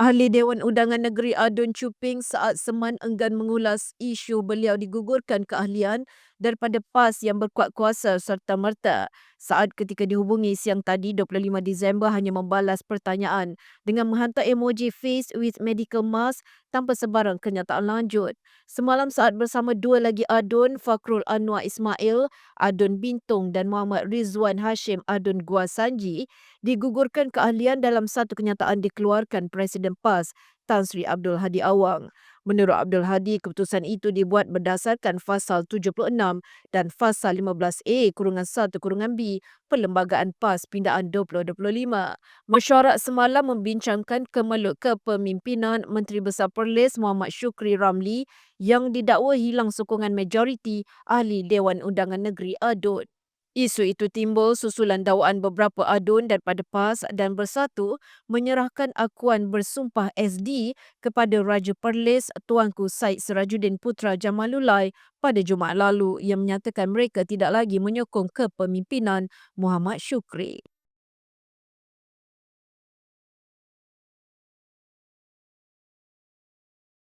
Ahli Dewan Undangan Negeri Adun Cuping saat Seman enggan mengulas isu beliau digugurkan keahlian daripada PAS yang berkuat kuasa serta-merta. Saat ketika dihubungi siang tadi 25 Disember hanya membalas pertanyaan dengan menghantar emoji face with medical mask tanpa sebarang kenyataan lanjut. Semalam saat bersama dua lagi Adun, Fakrul Anwar Ismail, Adun Bintung dan Muhammad Rizwan Hashim Adun Gua Sanji digugurkan keahlian dalam satu kenyataan dikeluarkan Presiden PAS Tan Sri Abdul Hadi Awang. Menurut Abdul Hadi, keputusan itu dibuat berdasarkan Fasal 76 dan Fasal 15A kurungan 1 kurungan B Perlembagaan PAS Pindaan 2025. Mesyuarat semalam membincangkan kemeluk kepemimpinan Menteri Besar Perlis Muhammad Syukri Ramli yang didakwa hilang sokongan majoriti ahli Dewan Undangan Negeri Adun. Isu itu timbul susulan dakwaan beberapa adun daripada PAS dan Bersatu menyerahkan akuan bersumpah SD kepada Raja Perlis Tuanku Said Sirajuddin Putra Jamalulai pada Jumaat lalu yang menyatakan mereka tidak lagi menyokong kepemimpinan Muhammad Syukri.